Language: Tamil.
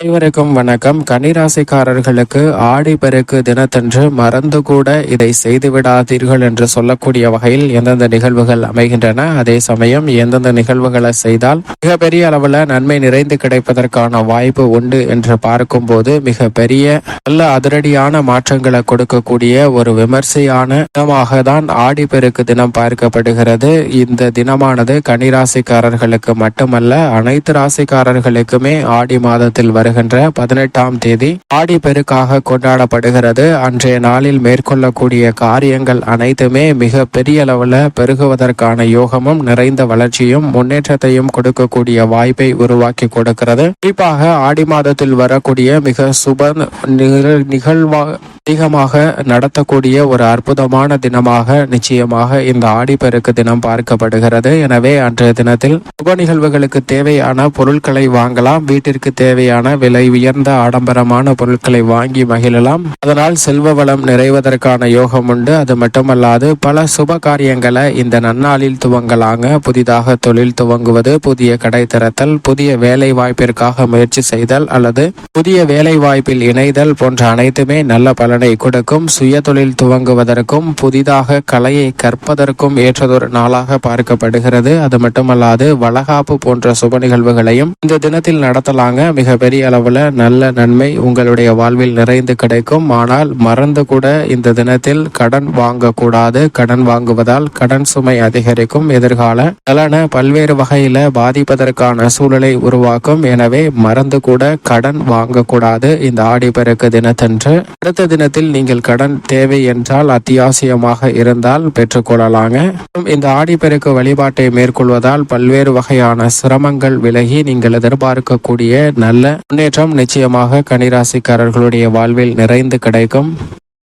அனைவருக்கும் வணக்கம். கனிராசிக்காரர்களுக்கு ஆடி பெருக்கு தினத்தன்று மறந்து கூட இதை செய்து விடாதீர்கள் என்று சொல்லக்கூடிய வகையில் எந்தெந்த நிகழ்வுகள் அமைகின்றன? அதே சமயம் எந்தெந்த நிகழ்வுகளை செய்தால் மிகப்பெரிய அளவில் நன்மை நிறைந்து கிடைப்பதற்கான வாய்ப்பு உண்டு என்று பார்க்கும்போது மிக பெரிய நல்ல அதிரடியான மாற்றங்களை கொடுக்கக்கூடிய ஒரு விமர்சையான தினமாக தான் ஆடி பெருக்கு தினம் பார்க்கப்படுகிறது. இந்த தினமானது கனிராசிக்காரர்களுக்கு மட்டுமல்ல அனைத்து ராசிக்காரர்களுக்குமே ஆடி மாதத்தில் வருகின்ற பதினெட்டாம் தேதி ஆடி பெருக்காக கொண்டாடப்படுகிறது. அன்றைய நாளில் மேற்கொள்ளக்கூடிய காரியங்கள் அனைத்துமே மிக பெரிய அளவில் பெருகுவதற்கான யோகமும் நிறைந்த வளர்ச்சியும் முன்னேற்றத்தையும் கொடுக்கக்கூடிய வாய்ப்பை உருவாக்கி கொடுக்கிறது. குறிப்பாக ஆடி மாதத்தில் வரக்கூடிய மிக சுப நிகழ் நிகழ்வா அதிகமாக நடத்தக்கூடிய ஒரு அற்புதமான தினமாக நிச்சயமாக இந்த ஆடிப்பெருக்கு தினம் பார்க்கப்படுகிறது. எனவே அன்றைய தினத்தில் சுப நிகழ்வுகளுக்கு தேவையான பொருட்களை வாங்கலாம். வீட்டிற்கு தேவையான விலை உயர்ந்த ஆடம்பரமான பொருட்களை வாங்கி மகிழலாம். அதனால் செல்வ வளம் நிறைவதற்கான யோகம் உண்டு. அது மட்டுமல்லாது பல சுப காரியங்களை இந்த நன்னாளில் துவங்கலாங்க. புதிதாக தொழில் துவங்குவது புதிய கடை திறத்தல் புதிய வேலை வாய்ப்பிற்காக முயற்சி செய்தல் அல்லது புதிய வேலை வாய்ப்பில் இணைதல் போன்ற அனைத்துமே நல்ல பலனை கொடுக்கும் சுய தொழில் துவங்குவதற்கும் புதிதாக கலையை கற்பதற்கும் ஏற்றதொரு நாளாக பார்க்கப்படுகிறது. அது மட்டுமல்லாது வளகாப்பு போன்ற சுப நிகழ்வுகளையும் இந்த தினத்தில் நடத்தலாங்க. மிக பெரிய அளவுல நல்ல நன்மை உங்களுடைய வாழ்வில் நிறைந்து கிடைக்கும். ஆனால் மறந்து கூட இந்த தினத்தில் கடன் வாங்கக்கூடாது. கடன் வாங்குவதால் கடன் சுமை அதிகரிக்கும். எதிர்கால நலன பல்வேறு வகையில பாதிப்பதற்கான சூழலை உருவாக்கும். எனவே மறந்து கூட கடன் வாங்கக்கூடாது. இந்த ஆடிப்பெருக்கு தினத்தன்று. அடுத்த தினத்தில் நீங்கள் கடன் தேவை என்றால் அத்தியாவசியமாக இருந்தால் பெற்றுக்கொள்ளலாங்க. இந்த ஆடிப்பெருக்கு வழிபாட்டை மேற்கொள்வதால் பல்வேறு வகையான சிரமங்கள் விலகி நீங்கள் எதிர்பார்க்கக்கூடிய நல்ல முன்னேற்றம் நிச்சயமாக கனிராசிக்காரர்களுடைய வாழ்வில் நிறைந்து கிடைக்கும்.